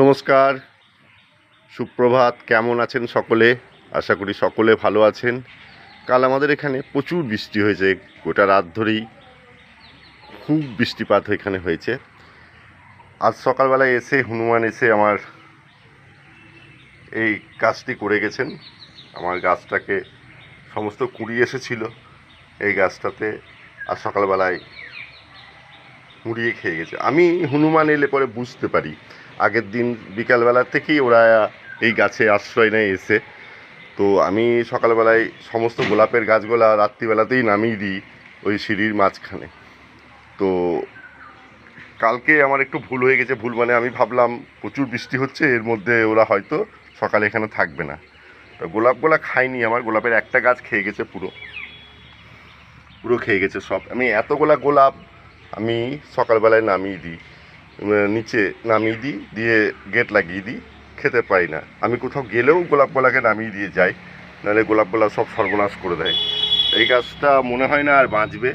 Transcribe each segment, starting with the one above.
নমস্কার, সুপ্রভাত, কেমন আছেন সকলে? আশা করি সকলে ভালো আছেন। কাল আমাদের এখানে প্রচুর বৃষ্টি হয়েছে, গোটা রাত ধরেই খুব বৃষ্টিপাত এখানে হয়েছে। আজ সকালবেলায় এসে হনুমান এসে আমার এই কাজটি করে গেছেন। আমার গাছটাকে সমস্ত কুড়ি এসেছিল এই গাছটাতে, আর সকালবেলায় মুড়িয়ে খেয়ে গেছে। আমি হনুমান এলে পরে বুঝতে পারি আগের দিন বিকালবেলা থেকেই ওরা এই গাছে আশ্রয় নেয় এসে। তো আমি সকালবেলায় সমস্ত গোলাপের গাছগুলা রাত্রিবেলাতেই নামিয়ে দিই ওই সিঁড়ির মাঝখানে। তো কালকে আমার একটু ভুল হয়ে গেছে, ভুল মানে আমি ভাবলাম প্রচুর বৃষ্টি হচ্ছে, এর মধ্যে ওরা হয়তো সকালে এখানে থাকবে না। তো গোলাপগুলা খাইনি, আমার গোলাপের একটা গাছ খেয়ে গেছে পুরো। পুরো খেয়ে গেছে সব। আমি এতগুলা গোলাপ আমি সকালবেলায় নামিয়ে দিই। নিচে নামিয়ে দিই, দিয়ে গেট লাগিয়ে দিই, খেতে পাই না। আমি কোথাও গেলেও গোলাপগুলাকে নামিয়ে দিয়ে যাই, নাহলে গোলাপগুলা সব সর্বনাশ করে দেয়। এই গাছটা মনে হয় না আর বাঁচবে।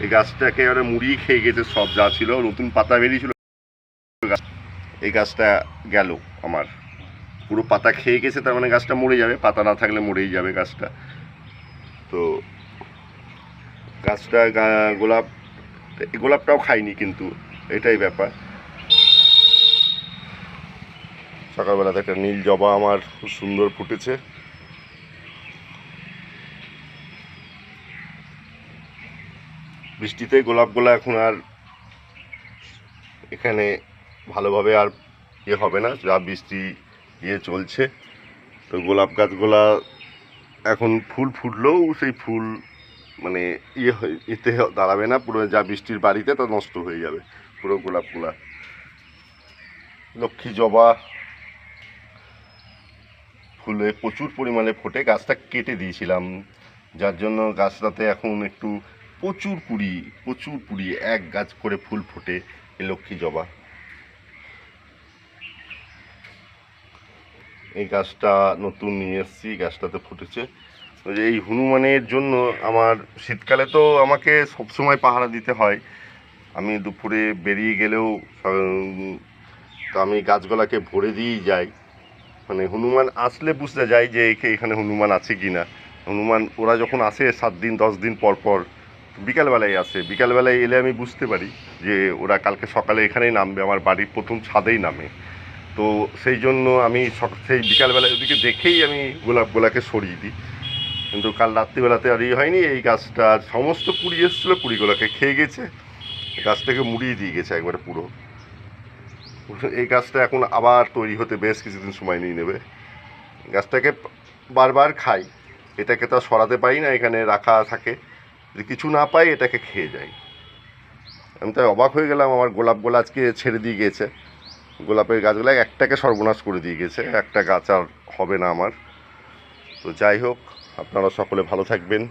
এই গাছটাকে এবারে মুড়িয়ে খেয়ে গেছে, সব যা ছিল, নতুন পাতা বেরিয়েছিল। গাছ- এই গাছটা গেল আমার। পুরো পাতা খেয়ে গেছে, তার মানে গাছটা মরে যাবে। পাতা না থাকলে মরেই যাবে গাছটা। তো গাছটা গোলাপ, গোলাপটাও খাইনি কিন্তু, এটাই ব্যাপার। সকালবেলাতে একটা নীল জবা আমার খুব সুন্দর ফুটেছে। বৃষ্টিতে গোলাপগুলো এখন আর এখানে ভালোভাবে আর ইয়ে হবে না, যা বৃষ্টি ইয়ে চলছে। তো গোলাপ গাছগুলা এখন ফুল ফুটলেও সেই ফুল মানে ইয়ে এতে দাঁড়াবে না, পুরো যা বৃষ্টির বাড়িতে তা নষ্ট হয়ে যাবে, পুরো গোলাপগুলা। লক্ষ্মী জবা ফুলে প্রচুর পরিমাণে ফোটে। গাছটা কেটে দিয়েছিলাম। যার জন্য গাছটাতে এখন একটু প্রচুর কুড়ি প্রচুর কুড়ি এক গাছ করে ফুল ফোটে এই লক্ষ্মী জবা। এই গাছটা নতুন নিয়ে এসেছি গাছটাতে ফুটেছে। এই হনুমানের জন্য আমার শীতকালে তো আমাকে সবসময় পাহারা দিতে হয়। আমি দুপুরে বেরিয়ে গেলেও আমি গাছগুলাকে ভরে দিয়েই যাই। মানে হনুমান আসলে বুঝতে যাই যে এখে- এখানে হনুমান আছে কি না হনুমান, ওরা যখন আসে সাত দিন, দশ দিন পর পর, বিকালবেলায় আসে। বিকালবেলায় এলে আমি বুঝতে পারি যে ওরা কালকে সকালে এখানেই নামবে, আমার বাড়ির প্রথম ছাদেই নামে। তো সেই জন্য আমি সেই বিকালবেলায় ওদিকে দেখেই আমি গোলাপগুলাকে সরিয়ে দিই। কিন্তু কাল রাত্রিবেলাতে আর ইয়ে হয়নি, এই গাছটা সমস্ত কুড়ি এসেছিল কুড়িগুলোকে, খেয়ে গেছে। গাছটাকে মুড়িয়ে দিয়ে গেছে একবারে পুরো। এই গাছটা এখন আবার তৈরি হতে বেশ কিছুদিন সময় নিয়ে নেবে। গাছটাকে বারবার খাই, এটাকে তো সরাতে পারি না, এখানে রাখা থাকে। যদি কিছু না পাই, এটাকে খেয়ে যাই। আমি তাই অবাক হয়ে গেলাম, আমার গোলাপগুলো আজকে ছেড়ে দিয়ে গেছে গোলাপের গাছগুলো একটাকে সর্বনাশ করে দিয়ে গেছে একটা গাছ আর হবে না আমার। তো যাই হোক, আপনারা সকলে ভালো থাকবেন।